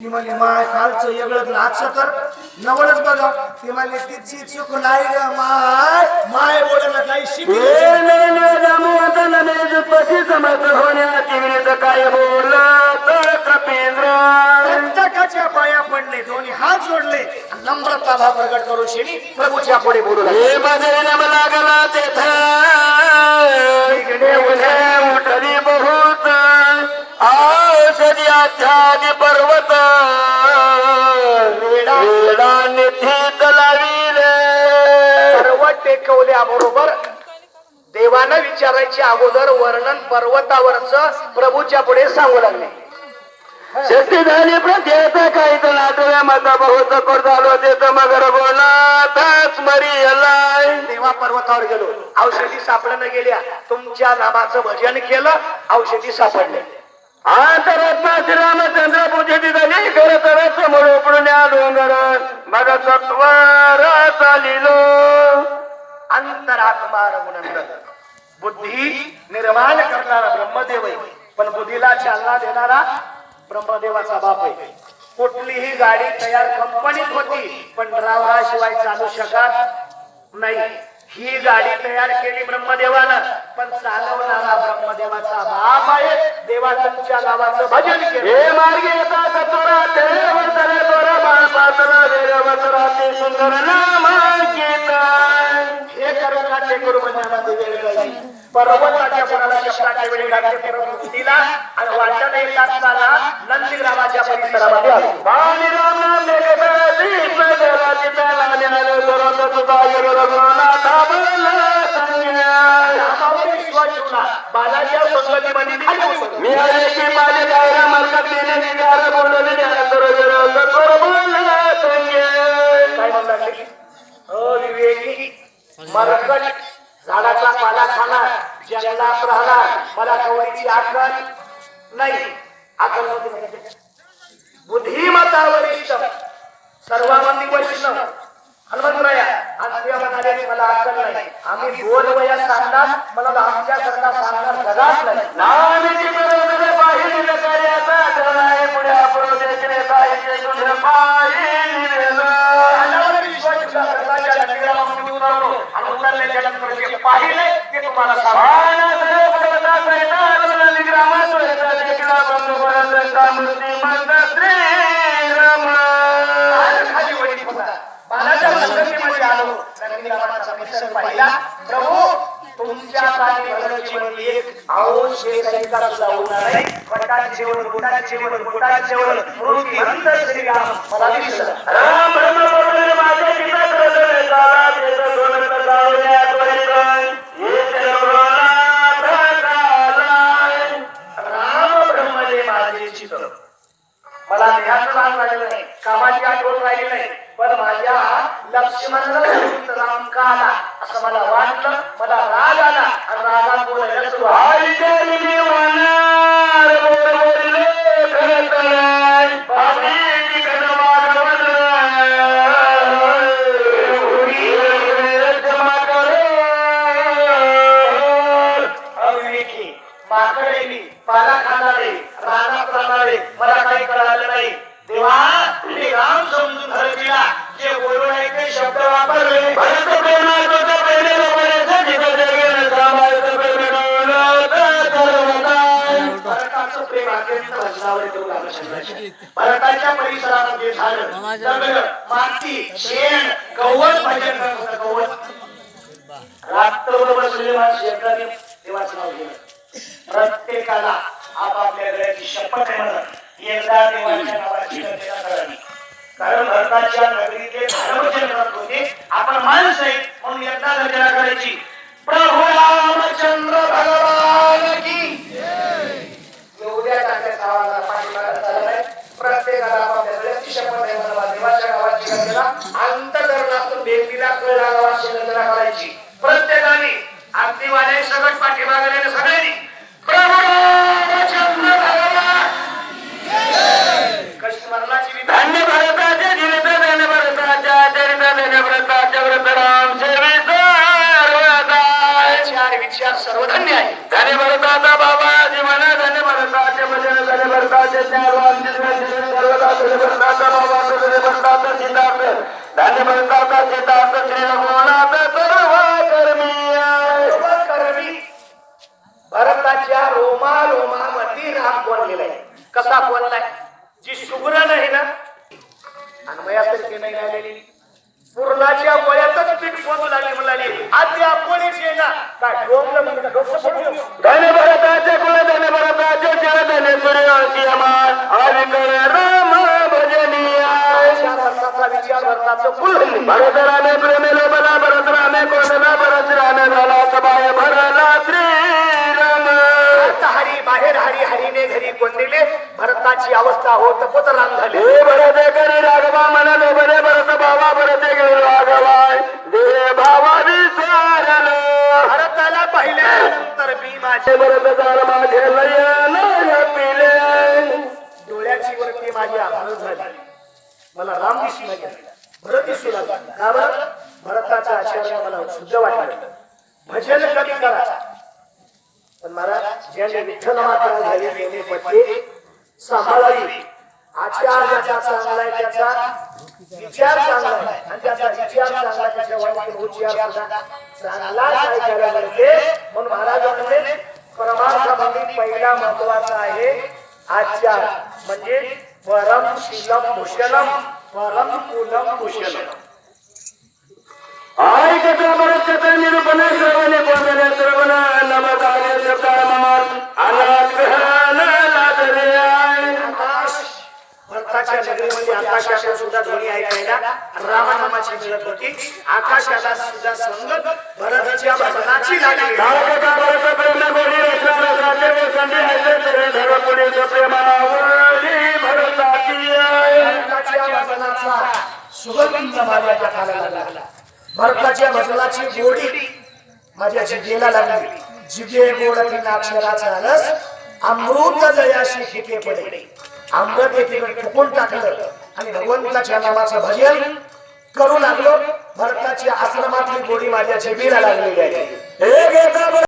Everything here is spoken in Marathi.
ती म्हणली माय कालचं वेगळं लाच कर. नवलच बघा ती म्हणली तिची चूक नाही ग माय. माय बोलायला काही शिकली प्रत्येकाच्या पाया पडले दोन्ही हात जोडले. नम्रता भाव प्रगट करून शेणी प्रभूच्या पुढे बोलू लागले. पर्वत वेडा. निधी तलावीले पर्वत टेकवल्याबरोबर देवानं विचारायच्या अगोदर वर्णन पर्वतावरच प्रभूच्या पुढे सांगू लागले. शक्ती झाली प्रत्येक काही तर नाटव्या माता बहुत कोर झालो ते तर मगर गोनाथच मरी अलाय देवा पर्वतावर गेलो. औषधी सापडणं गेल्या. तुमच्या नामाचं भजन केलं औषधी सापडले. अंतरात्मा श्रीरामचंद्र पूजेची झाली कर तर समोर उपडण्या डोंगर. मग सत्वर चालिलो अंतरात्मा रघुनंदन. बुद्धी निर्माण करणारा ब्रह्मदेव आहे. पण बुद्धीला चालना देणारा ब्रह्मदेवाचा बाप आहे. कुठलीही गाडी तयार कंपनीत होती पण ड्रावराशिवाय चालू शकत नाही. ही गाडी तयार केली ब्रह्मदेवानं. पण चालवणारा ब्रह्मदेवाचा बाप आहे. देवा तुमच्या नावाचं भजन केलं. हे मार्गे येतात तोरा ते वतरे तोरा बाळपासना वेळ वतराते सुंदर नाम हे वेळ गेली पर्वताच्या शब्दाच्या वेळी आणि वाचन नंदीग्रामाच्या परिसरामध्ये बालाच्या संगतीमध्ये खाली उतरलो. मी माझे दायरा मालकात निगार बोलले जरा काय अविवेकी मरकट झाडाचा पाला खाणार जंगलात राहणार मला कवडीची आकल नाही. आकल नव्हती. बुद्धिमतावरिष्ठ सर्वांनी वैष्णव. मला अक्कल नाही. आम्ही दोन वया सांगणार मला आमच्याकरता सांगणार कदाच नाही. पाहिली धनाय पुढ्या एक. सुद्धा होणार नाही. जेवण, जेवण, जेवण, अंत मला दिसलं. राम ब्रह्म माझ्या पिता काला गावल्या त्वरित एक कालाय राम माझे चित मला ध्यान राहिलं नाही. कामाची आठवण राहिली नाही. पण माझ्या लक्ष्मणला राम का आला? असं मला वाटलं. मला राग आला. आणि रागात बोलायला सुरुवात पाला खाणारे रानात राहणारे मला काही कळालं नाही. तेव्हा राम समजून धरतीला जे बोलून ऐकले शब्द वापरले. भरत पहिले जिथं जगेल सामायचं प्रेम भरताचं प्रेम अत्यंत परिसरामध्ये झालं माती शेण गवत भजन करत गवत. रात्रभर बसलेले देवाचं नाव घेणं प्रत्येकाला आपापल्या शपथ म्हणत एकदा देवाच्या नावाची गरजेला करावी कारण भरताच्या नगरीतले धर्मजन करत होते. आपण माणूस आहे म्हणून एकदा गरजेला करायची. प्रभू रामचंद्र भगवान की एवढ्या प्रत्येकाला आपापल्या शपथ आहे म्हणा देवाच्या गावाची गरजेला अंतकरणातून देवीला कळ लागावाची गरजेला करायची. प्रत्येकाने अगदी वाले सगळं पाठीमागल्याने सगळ्यांनी सर्वदाय विचार सर्वधन्य आहे. धन्य भरताचा बाबा जीवन धन्य भरताचे वचन झाले भरताचे ज्ञान सर्वदा भरताचा बाबा तुझे भरताचा सिद्धार्थ धान्य भरताचा सिद्धार्थ श्री रघुनाथ पूर्णाच्या वयातच पीठ पोचू लागली म्हणाली आद्या कोणीच येणार काय डोंगर म्हणजे डोकं फोडून धन्य भरताचे कुल धन्य भरताचे जय धन्य सूर्यवंशी अमान आविकर राम भजनीय अशा भरताचा विचार भरताचं फुल भरत रामे प्रेमेले बला भरत रामे कोणला भरत रामे सबाय भरला आता हरी बाहेर हरी हरीने घरी कोंदिले भरताची अवस्था होत राम झाले. भरते करी राघवा डोळ्याची वरती माझी आभाळ झाली. मला राम दिसू लागला. भरत दिसू लागला. का बरं? भरताचा आचरण मला शुद्ध वाटलं. भजन कधी करा पण महाराज ज्याने विठ्ठल माता झाली त्याने सांभाळावी. आचार ज्याचा चांगला आहे त्याचा विचार चांगला आहे आणि त्याचा विचार चांगला त्याच्या वाणीतून उच्चार सुद्धा चांगलाच ऐकायला मिळते म्हणून महाराजांमध्ये म्हणते परमार्थामध्ये पहिला महत्त्वाचा आहे आचार. म्हणजे परम शिलम भूषणम परम कुलम भूषणम. आई कथा भरत कथा निरूपण श्रवणे बोलणे श्रवण नमदाने शब्दामान अनाथ ग्रहण लादले आय आकाश भरताच्या नगरीमध्ये आकाशाला सुद्धा ध्वनी ऐकायला रामनामाची मिळत होती. आकाशाला सुद्धा संगत भरताच्या भजनाची लागली. भरताच्या भजनाचा सुगंध माझ्या कानाला लागला. भरताच्या भजनाची गोडी माझ्या जिभेला लागली. जिभे गोड अक्षराचा रस अमृत जयाशी फिके पडे अमृत येथे फुकून टाकलं. आणि भगवंताच्या नावाचं भजन करू लागलो. भरताची आश्रमातली गोडी माझ्या जिभेला लागलेली आहे